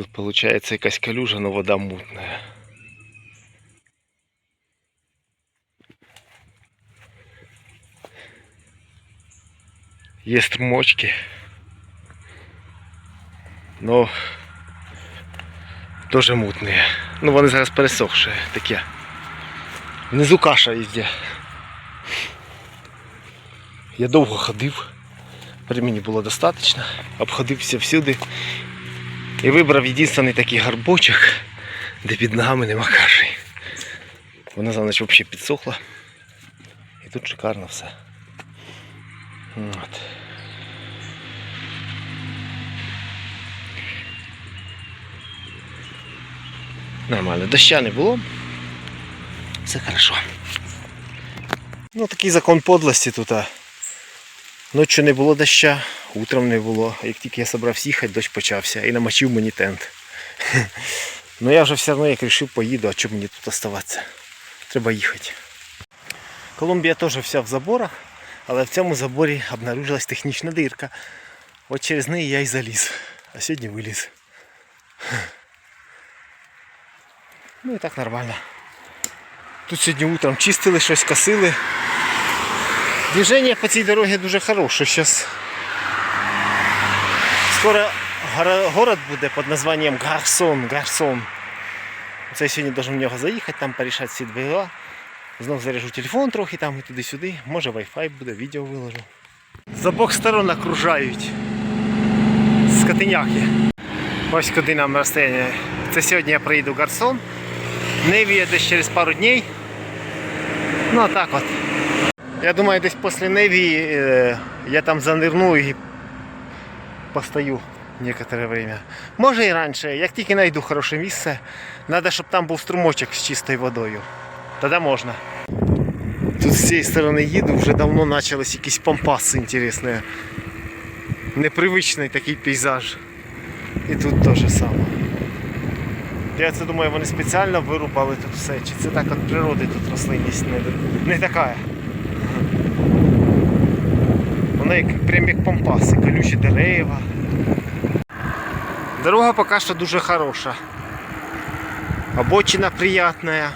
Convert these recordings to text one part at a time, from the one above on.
Тут виходить якась калюжа, но вода мутная. Є струмочки. Но дуже мутні. Ну вони зараз пересохші таке. Внизу каша везде. Я довго ходив. Времени було достатньо. Обходився всюди. І вибрав єдиний такий гарбочок, де під ногами нема каші. Вона за ніч взагалі підсохла. І тут шикарно все. От. Нормально, доща не було. Все хорошо. Ну, такий закон подлості тут. а. Ночі не було доща, утром не було. Як тільки я собрався їхати, дощ почався і намочив мені тент. Ну я вже все одно як вирішив поїду, а чому мені тут оставатися? Треба їхати. Колумбія теж вся в заборах, але в цьому заборі обнаружилась технічна дирка. От через неї я і заліз. А сьогодні виліз. Ну і так нормально. Тут сьогодні утром чистили щось, косили. Движение по цій дорогі дуже хороше. Сейчас скоро город буде під названням Гарсон. Гарсон. Це я сьогодні должен в нього заїхати, там порішати всі двигла. Знов заряжу телефон трохи там і туди-сюди. Може Wi-Fi буде, відео виложу. З обох сторон окружають скотиняки. Ось куди нам розстояння. Це сьогодні я приїду в Гарсон. Неві я десь через пару днів. Ну а так от. Я думаю, десь після Неві е, я там занирну і постою некоторое время. Може і раніше, як тільки знайду хороше місце, треба, щоб там був струмочок з чистою водою. Тоді можна. Тут з цієї сторони їду, вже давно почались якісь пампаси інтересні. Непривичний такий пейзаж. І тут те же саме. Я це думаю, вони спеціально вирубали тут все. Чи це так від природи тут рослинність не, не така. Воно як прям як пампаси, колючі дерева. Дорога поки що дуже хороша. Обочина приятная.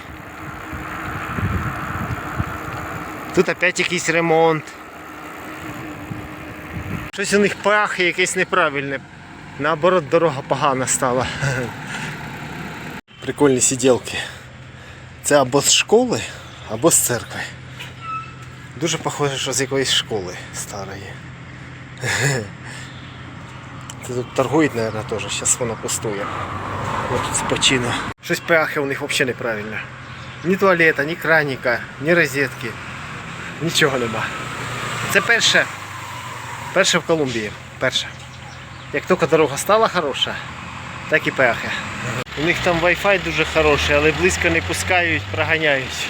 Тут опять якийсь ремонт. Щось у них пах якесь неправильне. Наоборот, дорога погана стала. Прикольні сиділки. Це або з школи, або з церкви. Дуже похоже, що з якоїсь школи старої. Це тут торгують, мабуть, теж. Зараз воно пустує. Ось тут спочину. Щось пахи у них взагалі неправильно. Ні туалета, ні краніка, ні розетки. Нічого нема. Це перше. Перше в Колумбії. Перше. Як тільки дорога стала хороша, так і пехи. У них там Wi-Fi дуже хороший, але близько не пускають, проганяють.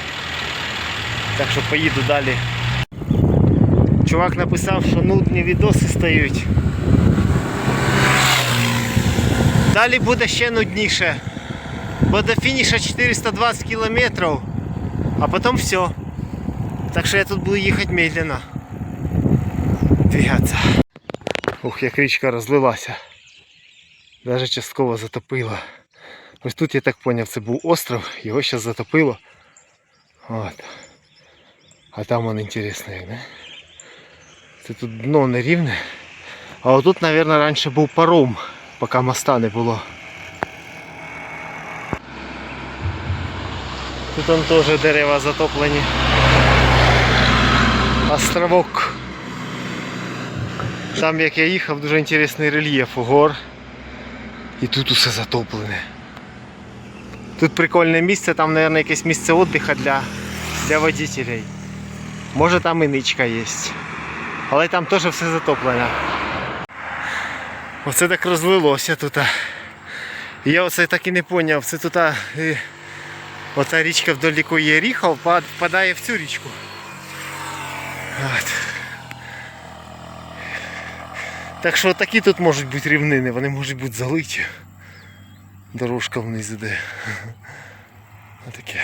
Так що поїду далі. Чувак написав, що нудні відоси стають. Далі буде ще нудніше. Бо до фініша 420 кілометрів, а потім все. Так що я тут буду їхати медленно. Двигатися. Ух, як річка розлилася. Навіть частково затопила. Ось тут я так зрозумів, це був остров, його зараз затопило. От. А там он інтересний, не? Це тут дно не рівне. А отут, мабуть, раніше був паром, поки моста не було. Тут он теж дерева затоплені. Островок. Там як я їхав, дуже інтересний рельєф гор. І тут усе затоплене. Тут прикольне місце, там, мабуть, якесь місце віддиху для, для водителей. Може там і ничка є. Але там теж все затоплено. Оце так розлилося тут. Я оце так і не зрозумів. Це тут оця річка вдоль якої є ріха, впадає в цю річку. От. Так що такі тут можуть бути рівнини, вони можуть бути залиті. Дорожка вниз іде. Отаке.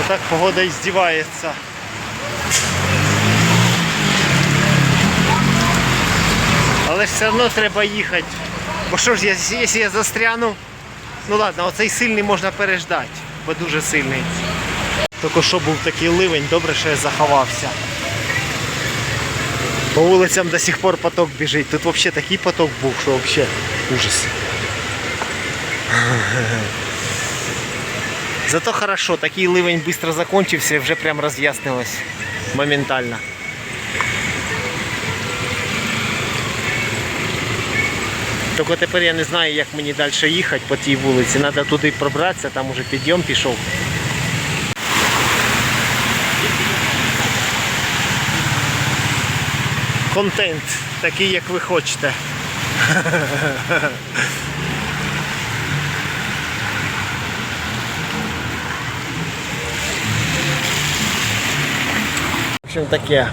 Отак погода і здівається. Але ж все одно треба їхати. Бо що ж, якщо я застряну, ну ладно, оцей сильний можна переждати, бо дуже сильний. Тільки що був такий ливень, добре, що я заховався. По вулицям до сих пор поток біжить. Тут взагалі такий поток був, що взагалі ужас. Зато хорошо, такий ливень швидко закончився і вже прям роз'яснилось моментально. Тільки тепер я не знаю, як мені далі їхати по тій вулиці. Треба туди пробратися, там уже підйом пішов. Контент такий, як ви хочете. В общем таке.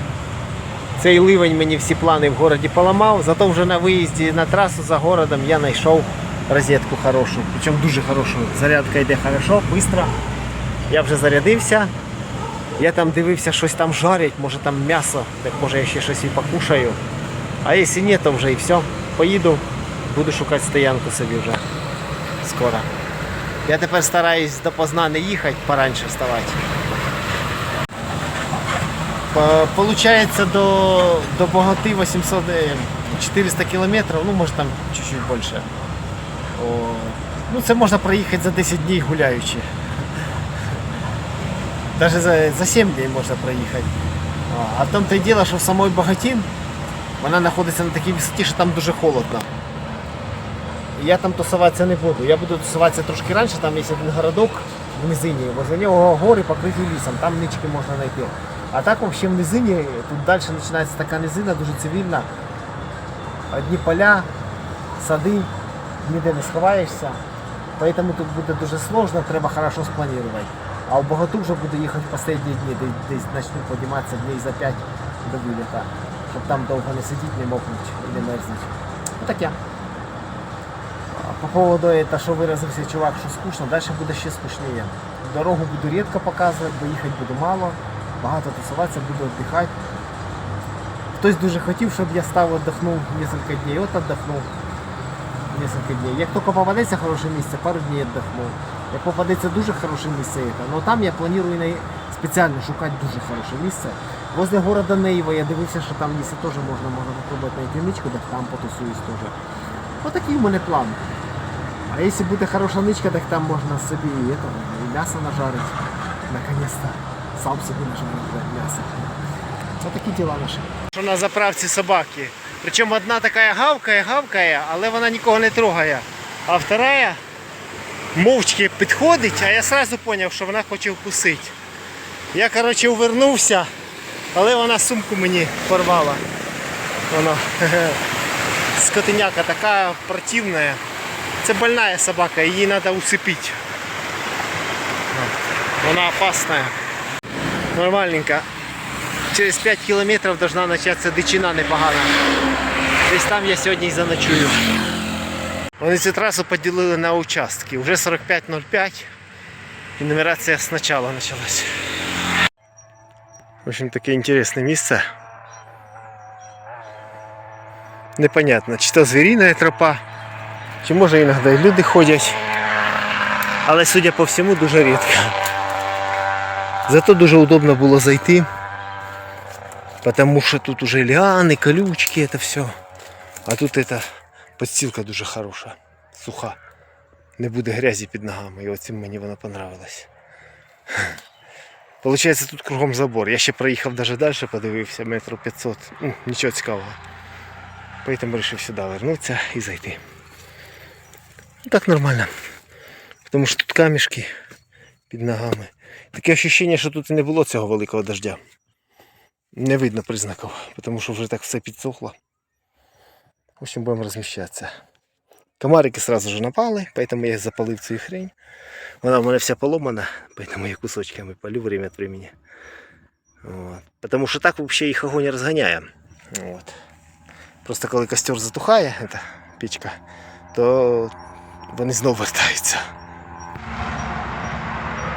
Цей ливень мені всі плани в городі поламав, зато вже на виїзді на трасу за городом я знайшов розетку хорошу. Причому дуже хорошу. Зарядка йде хорошо, швидко. Я вже зарядився. Я там дивився, щось там жарять, може там м'ясо, так може я ще щось і покушаю. А якщо ні, то вже і все. Поїду, буду шукати стоянку собі вже скоро. Я тепер стараюсь допоздна не їхати, пораньше вставати. По- Получается до, до Боготы 800, э, 400 километров, ну может там чуть-чуть больше. Ну це можна проїхати за 10 днів гуляючи. Даже за, за 7 днів можна проїхати. А, в тому то й діло, що в самой Богатін вона знаходиться на такій висоті, що там дуже холодно. Я там тусуватися не буду. Я буду тусуватися трошки раніше, там є один городок в низині, возле нього гори покриті лісом, там нички можна знайти. А так взагалі в низині, тут далі починається така низина, дуже цивільна. Одні поля, сади, ніде не сховаєшся. Поэтому тут буде дуже сложно, треба хорошо спланувати. А в Богату вже буду їхати в останні дні, десь, десь почну підніматися днів за 5 до виліта, щоб там довго не сидіти, не мокнути і не мерзнути. Ну таке. По поводу этого, що виразився чувак, що скучно, далі буде ще скучніше. Дорогу буду рідко показувати, бо їхати буду мало, багато тусуватися, буду віддихати. Хтось дуже хотів, щоб я став віддохнув кілька днів, от віддохнув несколько дней. Як тільки попадеться хороше місце, пару днів віддохну. Як попадеться дуже хороше місце, але там я планую спеціально шукати дуже хороше місце. Возле города Нейва я дивився, що там місце теж можна, можна попробувати знайти ничку, так там потусуюсь теж. Отакий у мене план. А якщо буде хороша ничка, так там можна собі і, і м'ясо нажарити. Наконец-то. Сам собі нажарити м'ясо. Ось такі діла наші. На заправці собаки. Причому одна така гавкає, гавкає, але вона нікого не трогає. А вторая мовчки підходить, а я одразу зрозумів, що вона хоче вкусити. Я, коротше, увернувся, але вона сумку мені порвала. Воно. Скотиняка така противна. Це больная собака, її треба усипити. Вона опасна. Нормальненько. Через 5 кілометрів должна початися дичина непогана. Десь там я сьогодні і заночую. Вони цю трасу поділили на участки. Уже 45.05 і нумерація спочатку почалась. В общем, таке інтересне місце. Непонятно, чи то звіріна тропа, чи може іноді люди ходять. Але судя по всьому дуже рідко. Зато дуже удобно було зайти. Потому что тут уже лианы, колючки, это все. А тут эта подстилка дуже хороша, суха. Не буде грязі під ногами. І оцим мені вона понравилась. Получається тут кругом забор. Я ще проїхав даже далі, подивився, метрів 500. Ну, нічого цікавого. Поэтому вирішив сюди вернутися і зайти. Ну так нормально. Тому що тут камішки під ногами. Таке ощущення, що тут і не було цього великого дождя. Не видно признаков, потому что уже так все підсохло. В общем, будем размещаться. Комарики сразу же напали, поэтому я запалив цю хрень. Вона в мене вся поломана, поэтому я кусочками полю время от времени. Вот. Потому що так вообще їх огонь розганяє. Вот. Просто коли костер затухає, эта печка, то вони знову вертаються.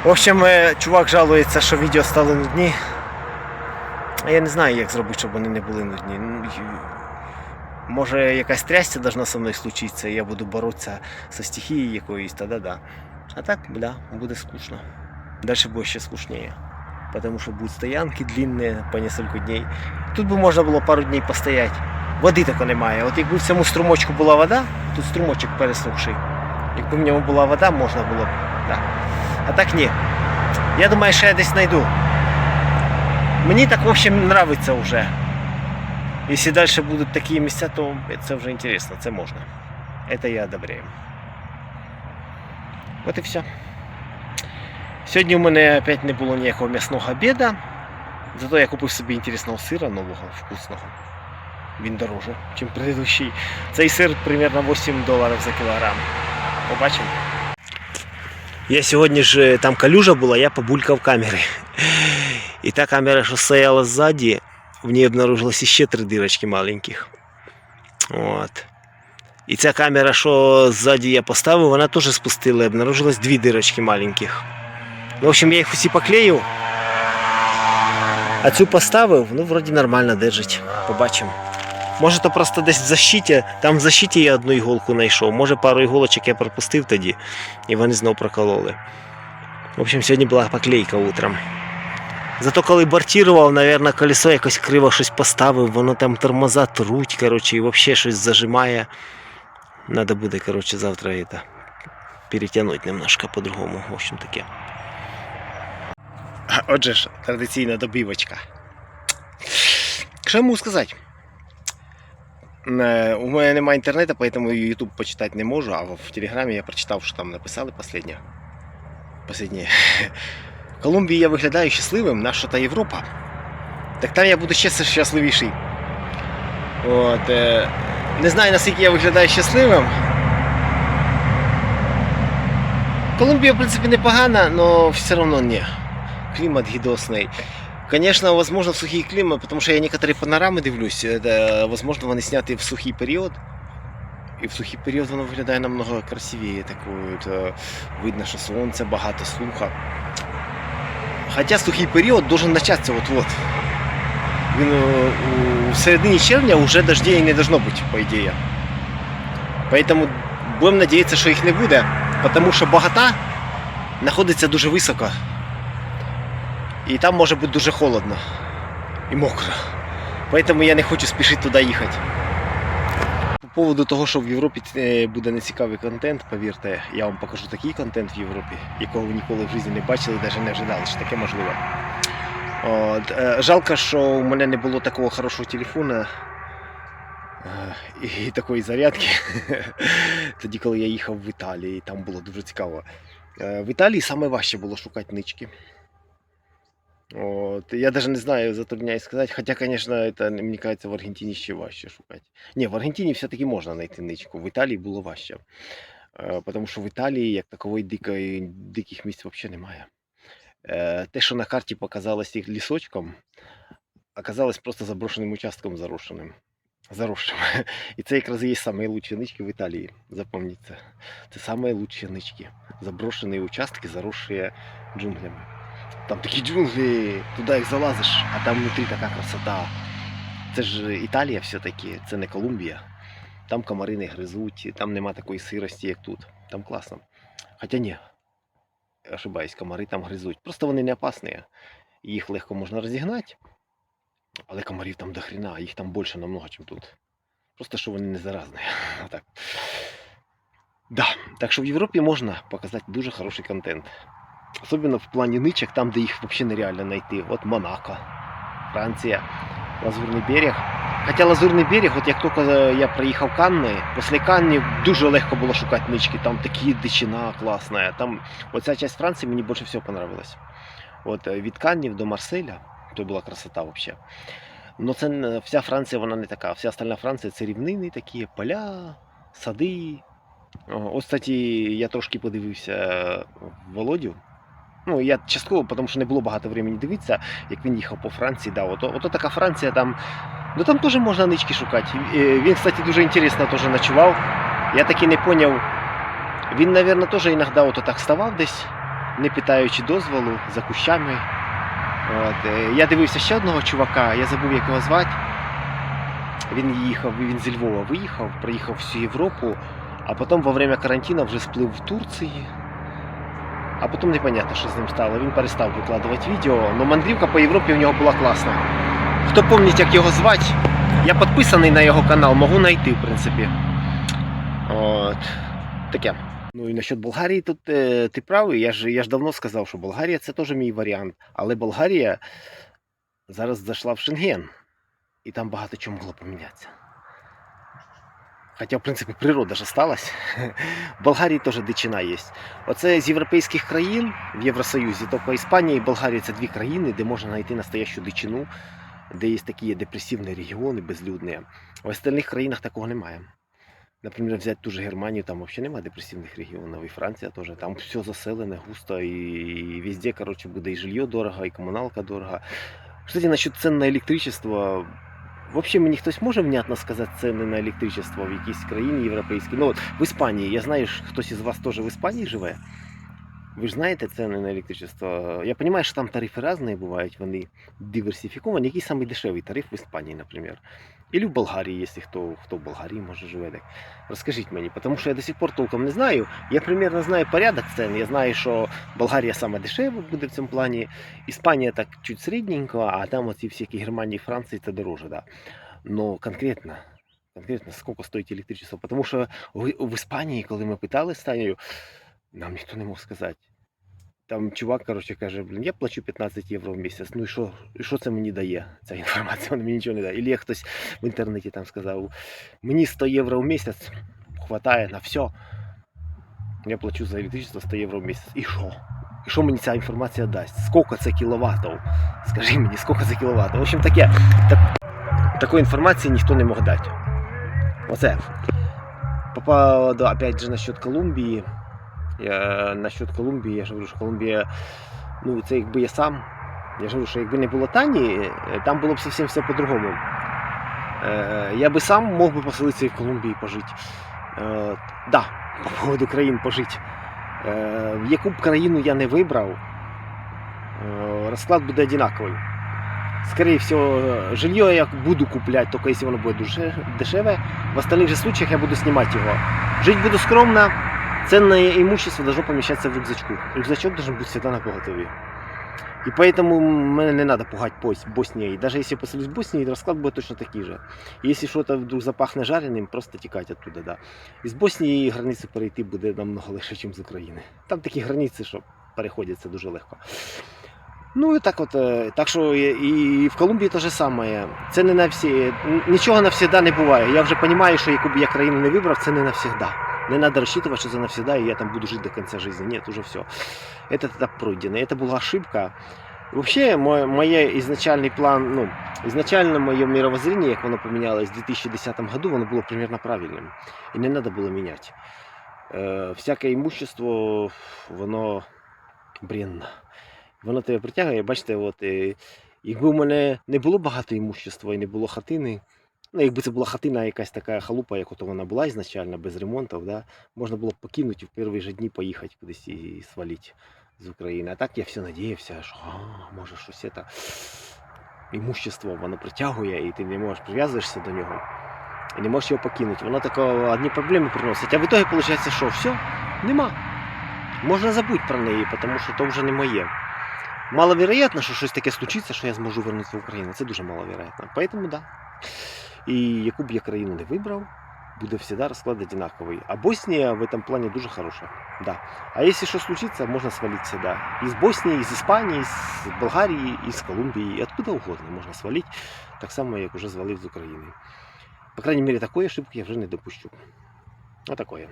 В общем, е, чувак жалується, що відео стали нудні. А я не знаю, як зробити, щоб вони не були нудні. Ну, Може якась трясця должна со мною случитися, і я буду боротися зі стихією якоюсь, тоді да да А так, бля, буде скучно. Дальше буде ще скучніше. Потому що будуть стоянки длинні по несколько дней. Тут би можна було пару днів постояти. Води тако немає. От якби в цьому струмочку була вода, тут струмочок пересохший. Якби в ньому була вода, можна було б. Да. А так ні. Я думаю, що я десь знайду. Мені так, в общем, нравиться вже. Якщо далі будуть такі місця, то це вже інтересно, це можна. Це я одобряю. От і все. Сьогодні у мене опять не було ніякого м'ясного обіду. Зато я купив собі інтересного сира нового, вкусного. Він дороже, ніж предыдущий. Цей сир примерно 8 доларів за кілограм. Побачимо. Я сьогодні ж там калюжа була, я побулькав камери. І та камера, що стояла ззаді, в ній обнаружилось ще три дирочки маленьких. От. І ця камера, що ззаді я поставив, вона теж спустила і обнаружилось дві дирочки маленьких. Ну, в общем, я їх усі поклеїв. А цю поставив, ну, вроді нормально держить. Побачимо. Може, то просто десь в защиті, там в защиті я одну іголку знайшов. Може, пару іголочок я пропустив тоді, і вони знов прокололи. В общем, сьогодні була поклейка утром. Зато коли бортував, мабуть, колесо якось криво щось поставив, воно там тормоза труть, коротше, і взагалі щось зажимає. Надо буде, коротше, завтра это перетягнути немножко по-другому. В общем таке. Отже ж, традиційна добівочка. Що я можу сказати? Е, У мене немає інтернету, поэтому YouTube почитати не можу, а в Телеграмі я прочитав, що там написали останнє. Последнє. В Колумбії я виглядаю щасливим, наша та Європа. Так там я буду ще щасливіший. От, е, не знаю, наскільки я виглядаю щасливим. Колумбія, в принципі, непогана, але все одно ні. Клімат гідосний. Конечно, возможно, в сухий климат, потому что я некоторые панорамы дивлюсь, это, возможно, вони сняты в сухий період. І в сухий період воно виглядає намного красивіше. Такою, то видно, що сонце, багато суха. Хоча сухий період должен начаться от-вот. Він е, у, у середині червня вже дождей не должно бути, по ідеї. Поэтому будемо надіятися, що їх не буде, тому що багата знаходиться дуже високо. І там може бути дуже холодно і мокро. Поэтому я не хочу спішити туди їхати. По поводу того, що в Європі е, буде нецікавий контент, повірте, я вам покажу такий контент в Європі, якого ви ніколи в житті не бачили навіть не ожидали, що таке можливо. От, е, жалко, що у мене не було такого хорошого телефона е, і такої зарядки. Тоді, коли я їхав в Італії, там було дуже цікаво. В Італії саме важче було шукати нички. От, я даже не знаю, затрудняюсь сказать. Хотя, конечно, это, мне кажется, в Аргентині ще важче шукати. Ні, в Аргентині все-таки можна знайти ничку. В Італії було важче. Е, Тому що в Італії як такової дикої, диких місць взагалі немає. Е, Те, що на карті показалось їх лісочком, оказалось просто заброшеним участком заросшеним. Заросшим. І це якраз є лучші нички в Італії. Запомніть це. Лучші нички. Заброшені участки, заросші джунглями. Там такі джунглі, туди як залазиш, а там внутрі така красота. Це ж Італія все-таки, це не Колумбія. Там комари не гризуть, там нема такої сирості, як тут. Там класно. Хоча ні, ошибаюсь, комари там гризуть. Просто вони не опасні. Їх легко можна розігнати. Але комарів там до хрена, їх там більше намного, ніж тут. Просто що вони не заразні. Отак. Да. Так що в Європі можна показати дуже хороший контент. Особенно в плані ничок, там, де їх взагалі нереально знайти. От Монако, Франція, Лазурний берег. Хоча Лазурний берег, от як тільки я проїхав Канни, після Канни дуже легко було шукати нички. Там такі дичина класна. Там оця частина Франції мені більше всього понравилась. От е, від Каннів до Марселя, то була красота взагалі. Но це вся Франція вона не така. Вся остальна Франція це рівнини такі, поля, сади. Ось, кстати, я трошки подивився Володю. Ну, я частково, тому що не було багато времени дивитися, як він їхав по Франції. Да, ото, ото така Франція там. Ну там теж можна нички шукати. Він, кстати, дуже інтересно теж ночував. Я таки не поняв. Він, мабуть, теж іноді ото так ставав десь, не питаючи дозволу, за кущами. От. е, Я дивився ще одного чувака, я забув, як його звати. Він їхав, він зі Львова виїхав, проїхав всю Європу, а потім во время карантину вже сплив в Турції. А потім непонятно, що з ним стало. Він перестав викладувати відео. але мандрівка по Європі в нього була класна. Хто пам'ятає, як його звати, я підписаний на його канал, можу знайти, в принципі. От. Таке. Ну і насчет Болгарії тут е, ти правий. Я ж, я ж давно сказав, що Болгарія це теж мій варіант. Але Болгарія зараз зайшла в Шенген. І там багато чого могло помінятися. Хоча, в принципі, природа ж осталась. В Болгарії теж дичина є. Оце з європейських країн в Євросоюзі, тобто Іспанія і Болгарія це дві країни, де можна знайти настоящу дичину, де є такі депресивні регіони, безлюдні. В остальних країнах такого немає. Наприклад, взяти ту же Германію, там взагалі немає депресивних регіонів, і Франція теж. Там все заселене, густо, і везде, коротше, буде і жилье дорого, і комуналка дорого. Кстати, насчет цен на електричество. Взагалі мені хтось може внятно сказати ціни на електричество в якійсь країні європейській. Ну от в Іспанії, я знаю, що хтось із вас теж в Іспанії живе. Ви ж знаєте ціни на електричество. Я розумію, що там тарифи різні бувають, вони диверсифіковані. Який самий тариф в Іспанії, наприклад? Или в Болгарії, якщо хто, хто в Болгарії може живе. Так. Розкажіть мені, тому що я до сих пор толком не знаю. Я примерно знаю порядок цен. Я знаю, що Болгарія саме дешева буде в цьому плані. Іспанія так чуть середненько, а там оці всякі Германії, Франції це дороже, да. Но конкретно, конкретно сколько стоїть електричество? Тому що в, Іспанії, коли ми питали з нам ніхто не мог сказати. Там чувак, коротше, каже, блін, я плачу 15 євро в місяць. Ну і що, і що це мені дає? Ця інформація вона мені нічого не дає. Ілі хтось в інтернеті там сказав, мені 100 євро в місяць хватає на все. Я плачу за електричество 100 євро в місяць. І що? І що мені ця інформація дасть? Скільки це кіловатів? Скажи мені, скільки це кіловатів? В общем, таке. Так, такої інформації ніхто не мог дати. Оце. По поводу, опять же, насчет Колумбії. Я, насчет Колумбії, я ж говорю, що Колумбія, ну це якби я сам. Я ж говорю, що якби не було Тані, е, там було б зовсім все по-другому. Е, я би сам мог би поселитися і в Колумбії пожити. Е, да, по поводу країн пожити. Е, яку б країну я не вибрав, е, розклад буде одинаковий. Скорее всего, жилье я буду куплять, только если оно будет дешевое. В остальных же случаях я буду снимать его. Жить буду скромно, ценное имущество должно помещаться в рюкзачку. Рюкзачок должен быть всегда на поготове. И поэтому мне не надо пугать Бос- Боснией. Даже если я поселюсь в Боснии, расклад будет точно такой же. Если что-то вдруг запахнет жареным, просто текать оттуда, да. Из Боснії границю перейти буде намного легше, ніж з України. Там такі границі, що переходяться дуже легко. Ну і так от, е, так що і, і в Колумбії те ж саме. Це не на всі. Нічого навсегда не буває. Я вже розумію, що яку б я країну не вибрав, це не навсегда. Не треба розчитувати, що це навсегда, і я там буду жити до кінця життя. Ні, уже все. Это этап пройдено. Это была ошибка. Вообще, мой, моє ізначальний план, ну, ізначально моє мировоззрение, як воно помінялось в 2010 году, воно було примерно правильним. І не треба було міняти. Е, всяке імущество, воно бренне. Воно тебе притягує, бачите, от, е, якби в мене не було багато імущества і не було хатини, ну, якби це була хатина якась така халупа, як от вона була ізначально, без ремонтів, да, можна було б покинути і в перші ж дні поїхати кудись і свалити з України. А так я все надіявся, що може щось це імущество воно притягує, і ти не можеш прив'язуєшся до нього. І не можеш його покинути. Воно тако одні проблеми приносить. А в итоге виходить, що все, нема. Можна забути про неї, тому що то вже не моє. Маловероятно, що щось таке случиться, що я зможу вернутися в Україну. Це дуже маловероятно. Поэтому да. І яку б я країну не вибрав, буде завжди розклад одинаковий. А Боснія в этом плані дуже хороша. Да. А случиться, можна свалити сюди. Із Боснії, із Іспанії, з Болгарії, із Колумбії, откуда угодно можна свалити, так само, як уже звалив з України. По крайней мере, такої ошибки я вже не допущу. Отакое.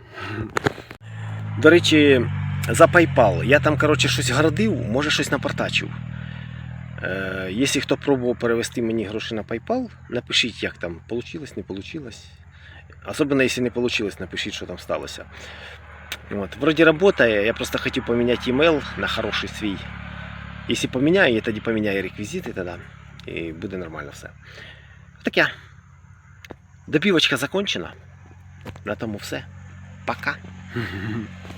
До речі, за PayPal. Я там, коротше, щось городив, може щось напортачив. Е, якщо хто пробував перевести мені гроші на PayPal, напишіть, як там вийшло, не вийшло. Особенно, якщо не вийшло, напишіть, що там сталося. Вот. Вроде работает, я просто хочу поменять email на хороший свій. Если поменяю, я тоді поміняю реквізити тоді, і буде нормально все. Таке. Допівочка закончена. На тому все. Пока.